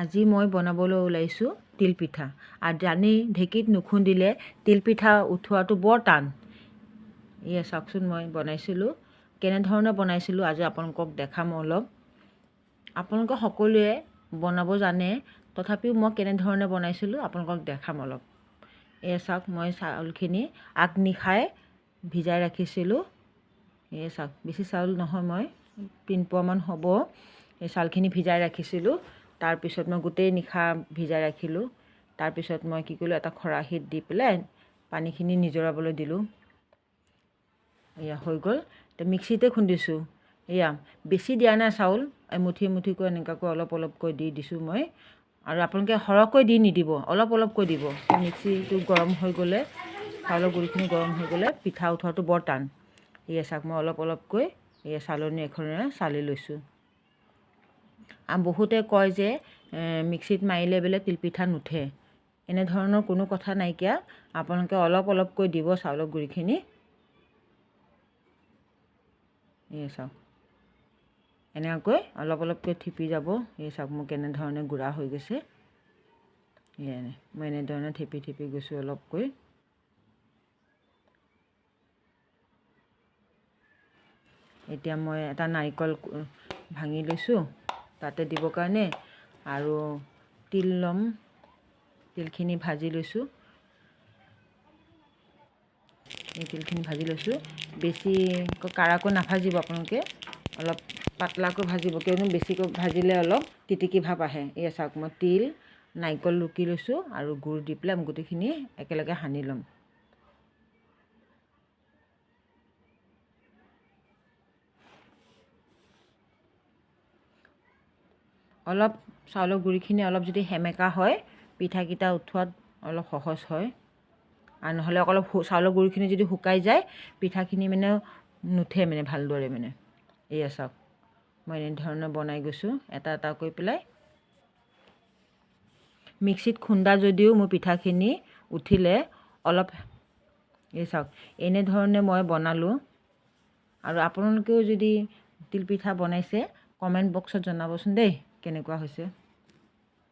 আজি মই বনাবলৈ ওলাইছোঁ তিলপিঠা। আৰু জানি ঢেঁকীত নুখুন্দিলে তিলপিঠা উঠোৱাটো বৰ টান। এয়া চাওকচোন মই বনাইছিলোঁ। কেনেধৰণে বনাইছিলোঁ আজি আপোনালোকক দেখাম অলপ। আপোনালোকে সকলোৱে বনাব জানে, তথাপিও মই কেনেধৰণে বনাইছিলোঁ আপোনালোকক দেখাম অলপ। এয়া চাওক, মই চাউলখিনি আগনিশাই ভিজাই ৰাখিছিলোঁ। এয়া চাওক, বেছি চাউল নহয় মই, তিন পোৱামান হ'ব। এই চাউলখিনি ভিজাই ৰাখিছিলোঁ। তাৰপিছত মই গোটেই নিশা ভিজাই ৰাখিলোঁ। তাৰপিছত মই কি কৰিলোঁ, এটা খৰাহিত দি পেলাই পানীখিনি নিজৰাবলৈ দিলোঁ। এয়া হৈ গ'ল। এতিয়া মিক্সিতে খুন্দিছোঁ। এয়া, বেছি দিয়া নাই চাউল। এমুঠি এমুঠিকৈ এনেকুৱাকৈ অলপ অলপকৈ দি দিছোঁ মই। আৰু আপোনালোকে সৰহকৈ দি নিদিব, অলপ অলপকৈ দিব। মিক্সিটো গৰম হৈ গ'লে, চাউলৰ গুড়িখিনি গৰম হৈ গ'লে পিঠা উঠোৱাটো বৰ টান। এয়া চাওক, মই অলপ অলপকৈ এয়া চালনী এখনেৰে চালি লৈছোঁ। বহুতে কয় যে মিক্সিত মাৰিলে বোলে তিলপিঠা নুঠে। এনেধৰণৰ কোনো কথা নাইকিয়া। আপোনালোকে অলপ অলপকৈ দিব চাউলৰ গুড়িখিনি এই চাওক। এনেকুৱাকৈ অলপ অলপকৈ থিপি যাব। এই চাওক মোক কেনেধৰণে গুড়া হৈ গৈছে। এনে, মই এনেধৰণে থিপি থিপি গৈছোঁ অলপকৈ এতিয়া মই এটা নাৰিকল ভাঙি লৈছোঁ। তাতে দিবৰ কাৰণে আৰু তিল ল'ম। তিলখিনি ভাজি লৈছোঁ। এই তিলখিনি ভাজি লৈছোঁ। বেছি কাৰাকৈ নাভাজিব আপোনালোকে। অলপ পাতলাকৈ ভাজিব, কিয়নো বেছিকৈ ভাজিলে অলপ তিতিকি ভাৱ আহে। এয়া চাওক, মই তিল, নাৰিকল ৰুকি লৈছোঁ আৰু গুড় দি পেলাই গোটেইখিনি একেলগে সানি ল'ম। অলপ চাউলৰ গুড়িখিনি অলপ যদি সেমেকা হয় পিঠাকেইটা উঠোৱাত অলপ সহজ হয়। আৰু নহ'লে অলপ চাউলৰ গুড়িখিনি যদি শুকাই যায় পিঠাখিনি মানে নুঠে মানে ভালদৰে মানে। এয়া চাওক মই এনেধৰণে বনাই গৈছোঁ এটা এটা কৰি পেলাই। মিক্সিত খুন্দা যদিও মোৰ পিঠাখিনি উঠিলে অলপ এই চাওক এনেধৰণে মই বনালোঁ। আৰু আপোনালোকেও যদি তিলপিঠা বনাইছে কমেণ্ট বক্সত জনাবচোন দেই। কেনেকুৱা হৈছে?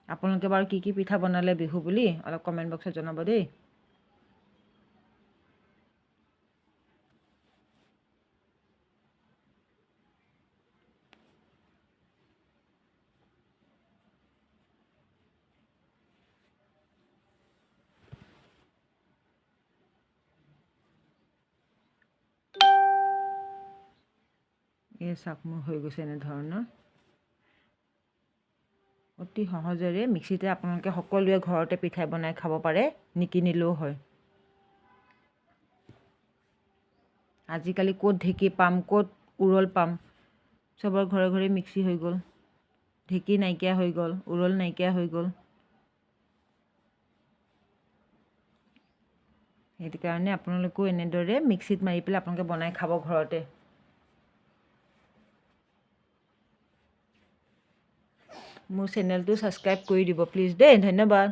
আপোনালোকে বাৰু কি কি পিঠা বনালে বিহু বুলি অলপ কমেণ্ট বক্সত জনাব দেই। এই চাওক মোৰ হৈ গৈছে এনেধৰণৰ। অতি সহজেৰে মিক্সিতে আপোনালোকে সকলোৱে ঘৰতে পিঠা বনাই খাব পাৰে। নিকিনিলেও হয়। আজিকালি ক'ত ঢেঁকী পাম ক'ত উৰল পাম? চবৰ ঘৰে ঘৰে মিক্সি হৈ গ'ল। ঢেঁকী নাইকিয়া হৈ গ'ল উৰল নাইকিয়া হৈ গ'ল। সেইটো কাৰণে আপোনালোকেও এনেদৰে মিক্সিত মাৰি পেলাই আপোনালোকে বনাই খাব ঘৰতে। মোৰ চেনেলটো ছাবস্ক্ৰাইব কৰি দিব প্লিজ দেই ধন্যবাদ